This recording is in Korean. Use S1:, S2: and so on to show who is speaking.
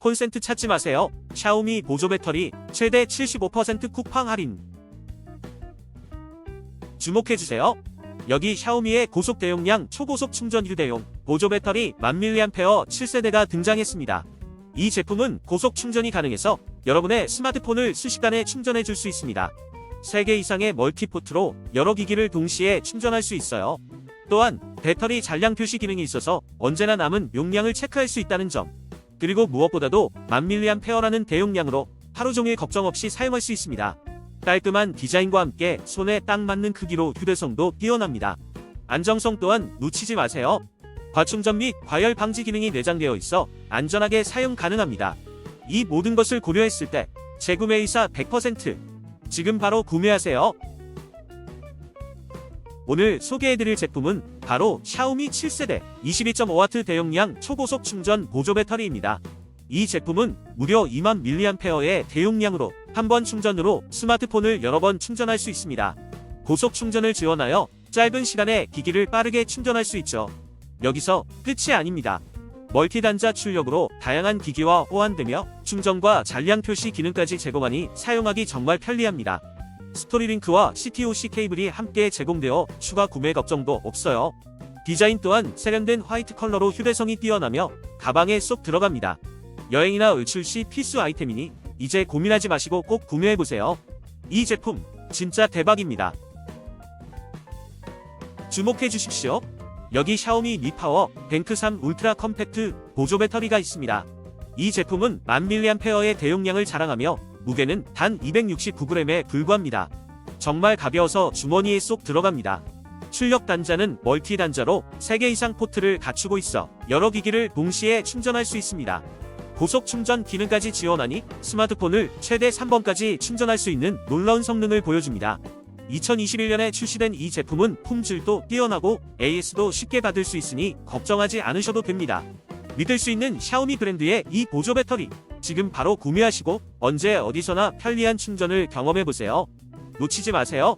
S1: 콘센트 찾지 마세요. 샤오미 보조 배터리 최대 75% 쿠팡 할인. 주목해주세요. 여기 샤오미의 고속 대용량 초고속 충전 휴대용 보조 배터리 1000mAh 7세대가 등장했습니다. 이 제품은 고속 충전이 가능해서 여러분의 스마트폰을 순식간에 충전해 줄 수 있습니다. 3개 이상의 멀티포트로 여러 기기를 동시에 충전할 수 있어요. 또한 배터리 잔량 표시 기능이 있어서 언제나 남은 용량을 체크할 수 있다는 점. 그리고 무엇보다도 1000mAh라는 대용량으로 하루 종일 걱정 없이 사용할 수 있습니다. 깔끔한 디자인과 함께 손에 딱 맞는 크기로 휴대성도 뛰어납니다. 안정성 또한 놓치지 마세요. 과충전 및 과열 방지 기능이 내장되어 있어 안전하게 사용 가능합니다. 이 모든 것을 고려했을 때 재구매 의사 100% 지금 바로 구매하세요. 오늘 소개해드릴 제품은 바로 샤오미 7세대 22.5W 대용량 초고속 충전 보조 배터리입니다. 이 제품은 무려 2만 mAh의 대용량으로 한 번 충전으로 스마트폰을 여러 번 충전할 수 있습니다. 고속 충전을 지원하여 짧은 시간에 기기를 빠르게 충전할 수 있죠. 여기서 끝이 아닙니다. 멀티 단자 출력으로 다양한 기기와 호환되며 충전과 잔량 표시 기능까지 제공하니 사용하기 정말 편리합니다. 스토리링크와 CTOC 케이블이 함께 제공되어 추가 구매 걱정도 없어요. 디자인 또한 세련된 화이트 컬러로 휴대성이 뛰어나며 가방에 쏙 들어갑니다. 여행이나 외출 시 필수 아이템이니 이제 고민하지 마시고 꼭 구매해보세요. 이 제품 진짜 대박입니다. 주목해 주십시오. 여기 샤오미 미파워 뱅크 3 울트라 컴팩트 보조 배터리가 있습니다. 이 제품은 1000mAh의 대용량을 자랑하며 무게는 단 269g에 불과합니다. 정말 가벼워서 주머니에 쏙 들어갑니다. 출력 단자는 멀티 단자로 3개 이상 포트를 갖추고 있어 여러 기기를 동시에 충전할 수 있습니다. 고속 충전 기능까지 지원하니 스마트폰을 최대 3번까지 충전할 수 있는 놀라운 성능을 보여줍니다. 2021년에 출시된 이 제품은 품질도 뛰어나고 AS도 쉽게 받을 수 있으니 걱정하지 않으셔도 됩니다. 믿을 수 있는 샤오미 브랜드의 이 보조 배터리 지금 바로 구매하시고 언제 어디서나 편리한 충전을 경험해 보세요. 놓치지 마세요.